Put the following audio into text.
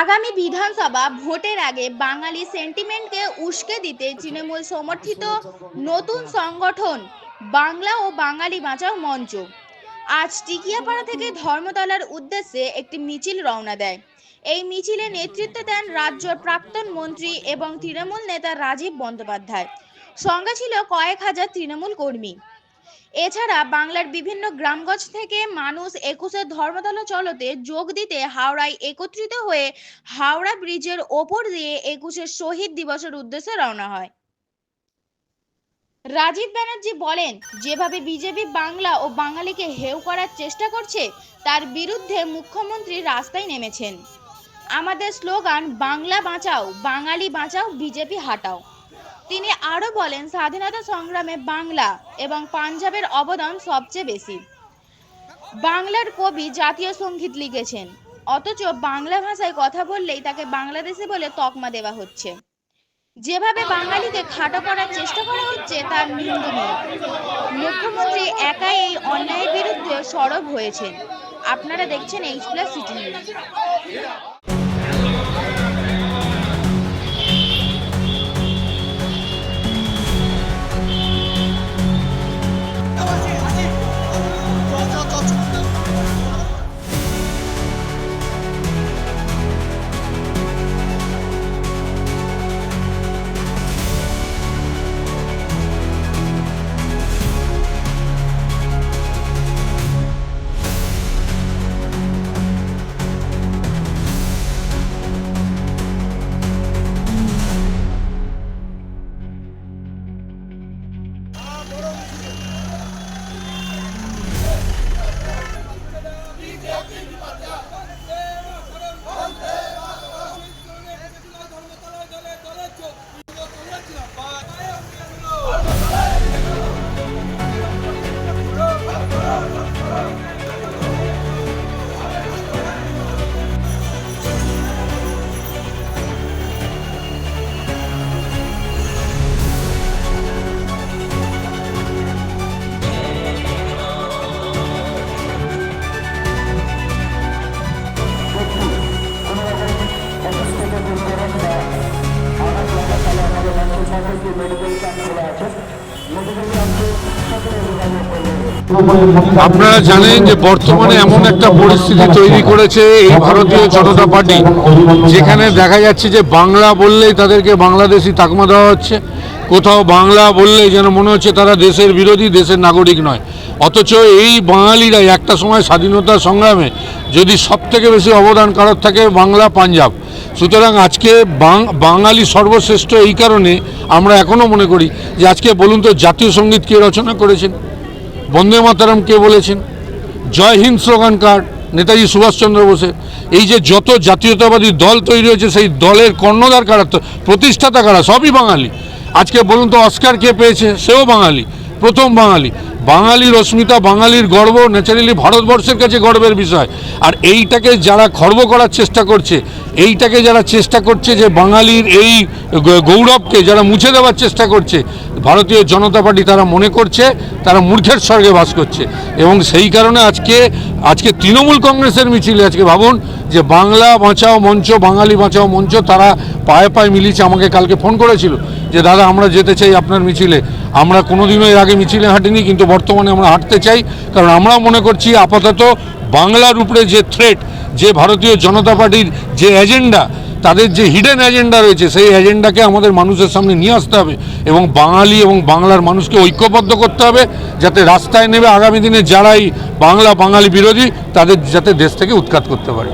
আগামী বিধানসভা ভোটের আগে বাঙালি সেন্টিমেন্টকে উস্কে দিতে তৃণমূল সমর্থিত নতুন সংগঠন বাংলা ও বাঙালি বাঁচাও মঞ্চ। আজ টিকিয়াপাড়া থেকে ধর্মতলার উদ্দেশ্যে একটি মিছিল রওনা দেয়। এই মিছিলে নেতৃত্ব দেন রাজ্যের প্রাক্তন মন্ত্রী এবং তৃণমূল নেতা রাজীব বন্দ্যোপাধ্যায়। সঙ্গে ছিল কয়েক হাজার তৃণমূল কর্মী। এছাড়া বাংলার বিভিন্ন গ্রামগঞ্জ থেকে মানুষ একুশের ধর্মতলা চলতে যোগ দিতে হাওড়ায় একত্রিত হয়ে হাওড়া ব্রিজের ওপর দিয়ে একুশের শহীদ দিবসের উদ্দেশ্যে রওনা হয়। রাজীব ব্যানার্জি বলেন, যেভাবে বিজেপি বাংলা ও বাঙালিকে হেউ করার চেষ্টা করছে, তার বিরুদ্ধে মুখ্যমন্ত্রী রাস্তায় নেমেছেন। আমাদের স্লোগান, বাংলা বাঁচাও, বাঙালি বাঁচাও, বিজেপি হাটাও। তিনি আরও বলেন, স্বাধীনতা সংগ্রামে বাংলা এবং পাঞ্জাবের অবদান সবচেয়ে বেশি। বাংলার কবি জাতীয় সংগীত লিখেছেন, অথচ বাংলা ভাষায় কথা বললেই তাকে বাংলাদেশি বলে তকমা দেওয়া হচ্ছে। যেভাবে বাঙালিকে খাটো করার চেষ্টা করা হচ্ছে, তার নিন্দনীয়। মুখ্যমন্ত্রী একাই এই অন্যায়ের বিরুদ্ধে সরব হয়েছেন। আপনারা দেখছেন এইচ প্লাস সিটি নিউজ Мы будем вам ждать, что вы не আপনারা জানেন যে বর্তমানে এমন একটা পরিস্থিতি তৈরি করেছে এই ভারতীয় জনতা পার্টি, যেখানে দেখা যাচ্ছে যে বাংলা বললেই তাদেরকে বাংলাদেশি তাকমা দেওয়া হচ্ছে, কোথাও বাংলা বললেই যেন মনে হচ্ছে তারা দেশের বিরোধী, দেশের নাগরিক নয়। অথচ এই বাঙালিরা একটা সময় স্বাধীনতা সংগ্রামে যদি সব থেকে বেশি অবদান কারোর থাকে বাংলা, পাঞ্জাব। সুতরাং আজকে বাঙালি সর্বশ্রেষ্ঠ এই কারণে আমরা এখনও মনে করি যে আজকে বলুন তো জাতীয় সংগীত কে রচনা করেছেন? বন্দে মাতারাম কে বলেছেন? জয় হিন্দ স্লোগান কার্ড, নেতাজি সুভাষচন্দ্র বোসের। এই যে যত জাতীয়তাবাদী দল তৈরি হয়েছে, সেই দলের কর্ণধার কারা? প্রতিষ্ঠাতা কারা? সবই বাঙালি। আজকে বলুন তো, অস্কার কে পেয়েছে? সেও বাঙালি, প্রথম বাঙালি। বাঙালির অস্মিতা, বাঙালির গর্ব ন্যাচারালি ভারতবর্ষের কাছে গর্বের বিষয়। আর এইটাকে যারা খর্ব করার চেষ্টা করছে, এইটাকে যারা চেষ্টা করছে যে বাঙালির এই গৌরবকে যারা মুছে দেওয়ার চেষ্টা করছে, ভারতীয় জনতা পার্টি তারা মনে করছে, তারা মূর্খের স্বর্গে বাস করছে। এবং সেই কারণে আজকে আজকে তৃণমূল কংগ্রেসের মিছিলে আজকে ভাবুন যে বাংলা বাঁচাও মঞ্চ, বাঙালি বাঁচাও মঞ্চ, তারা পায়ে পায়ে মিলিয়েছে, আমাকে কালকে ফোন করেছিল। যে দাদা, আমরা যেতে চাই আপনার মিছিলে। আমরা কোনোদিনও এর আগে মিছিলে হাঁটিনি, কিন্তু বর্তমানে আমরা হাঁটতে চাই। কারণ আমরা মনে করছি আপাতত বাংলার উপরে যে থ্রেট যে ভারতীয় জনতা পার্টির যে এজেন্ডা তাদের যে হিডেন এজেন্ডা রয়েছে, সেই এজেন্ডাকে আমাদের মানুষের সামনে নিয়ে আসতে হবে এবং বাঙালি এবং বাংলার মানুষকে ঐক্যবদ্ধ করতে হবে যাতে রাস্তায় নেবে আগামী দিনে যারাই বাংলা বাঙালি বিরোধী, তাদের যাতে দেশ থেকে উৎখাত করতে পারে।